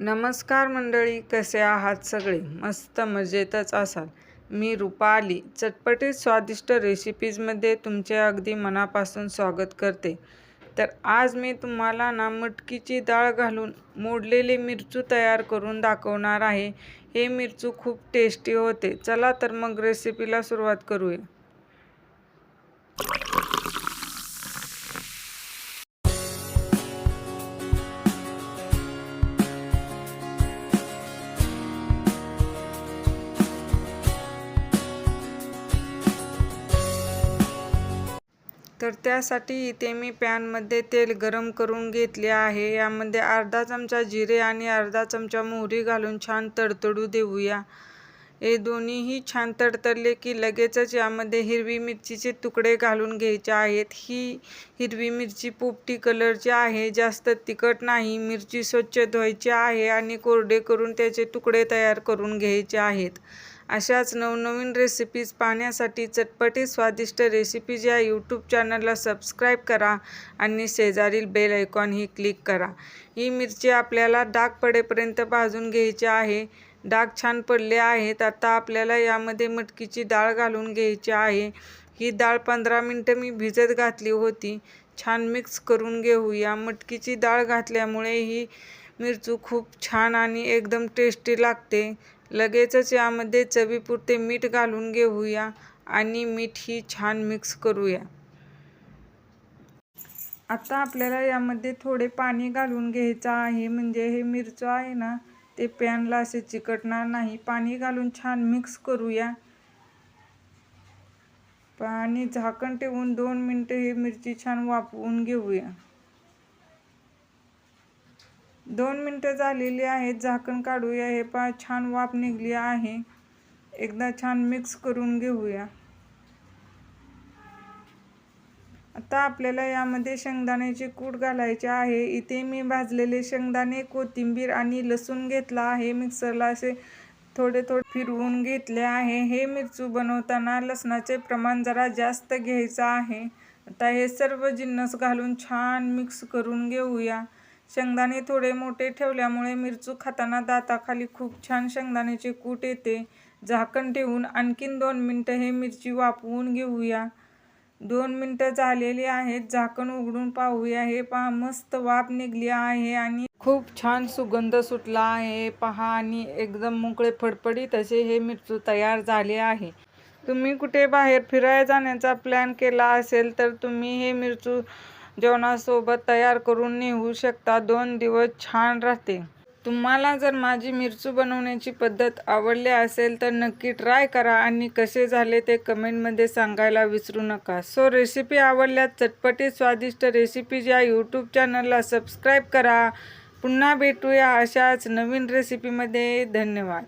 नमस्कार मंडळी कसे आहात सगळे? मस्त मजेतच असाल. मी रुपाली. चटपटीत स्वादिष्ट रेसिपीजमध्ये तुमचे अगदी मनापासून स्वागत करते. तर आज मी तुम्हाला ना मटकीची डाळ घालून मोडलेली मिरचू तयार करून दाखवणार आहे. हे मिरचू खूप टेस्टी होते. चला तर मग रेसिपीला सुरुवात करूया. तर त्यासाठी इथे मी पॅनमध्ये तेल गरम करून घेतले आहे. यामध्ये अर्धा चमचा जिरे आणि अर्धा चमचा मोहरी घालून छान तडतडू देऊया. हे दोन्हीही छान तडतडले की लगेचच यामध्ये हिरवी मिरचीचे तुकडे घालून घ्यायचे आहेत. ही हिरवी मिरची पोपटी कलरची आहे. जास्त तिखट नाही. मिरची स्वच्छ धुवायची आहे आणि कोरडे करून त्याचे तुकडे तयार करून घ्यायचे आहेत. अशाच नवनवीन रेसिपीज पाहण्यासाठी चटपटी स्वादिष्ट रेसिपीज या यूट्यूब चॅनलला सबस्क्राईब करा आणि शेजारील बेल आयकॉनही क्लिक करा. ही मिरची आपल्याला डाग पडेपर्यंत भाजून घ्यायची आहे. डाग छान पडले आहेत. आता आपल्याला यामध्ये मटकीची डाळ घालून घ्यायची आहे. ही डाळ पंधरा मिनटं मी भिजत घातली होती. छान मिक्स करून घेऊया मटकीची डाळ घातल्यामुळे ही मिरचू खूप छान आणि एकदम टेस्टी लागते. लगेचच यामध्ये चवीपुरते मीठ घालून घेऊया आणि मीठ ही छान मिक्स करूया. आता आपल्याला यामध्ये थोडे पाणी घालून घ्यायचं आहे. म्हणजे हे मिरचं आहे ना ते पॅनला असे चिकटणार नाही. पाणी घालून छान मिक्स करूया. पाणी झाकण ठेवून दोन मिनटं ही मिरची छान वापरून घेऊया. दोन मिनटं झालेली आहेत झाकण काढूया हे पा छान वाफ निघली आहे. एकदा छान मिक्स करून घेऊया. आता आपल्याला यामध्ये शेंगदाण्याची कूट घालायचे आहे. इथे मी भाजलेले शेंगदाणे कोथिंबीर आणि लसूण घेतला आहे. मिक्सरला असे थोडे थोडे फिरवून घेतले आहे. हे मिरचू बनवताना लसणाचे प्रमाण जरा जास्त घ्यायचं आहे. आता हे सर्व जिन्नस घालून छान मिक्स करून घेऊया. शेंगदाणे थोडे मोठे ठेवल्यामुळे मिरचू खाताना दाताखाली खूप छान शेंगदाण्याचे कूट येते. झाकण ठेवून आणखीन दोन मिनटं हे मिरची वाफवून घेऊया. दोन मिनटं झालेली आहेत. झाकण उघडून पाहूया. हे पहा मस्त वाफ निघली आहे आणि खूप छान सुगंध सुटला आहे. पहा आणि एकदम मोकळे फडफडीत असे हे मिरचू तयार झाले आहे. तुम्ही कुठे बाहेर फिरायला जाण्याचा प्लॅन केला असेल तर तुम्ही हे मिरचू जेवणासोबत तयार करून नेऊ शकता. दोन दिवस छान राहते. तुम्हाला जर माझी मिरचू बनवण्याची पद्धत आवडली असेल तर नक्की ट्राय करा आणि कसे झाले ते कमेंटमध्ये सांगायला विसरू नका. सो रेसिपी आवडल्यास चटपटीत स्वादिष्ट रेसिपीज या यूट्यूब चॅनलला सबस्क्राईब करा. पुन्हा भेटूया अशाच नवीन रेसिपीमध्ये धन्यवाद.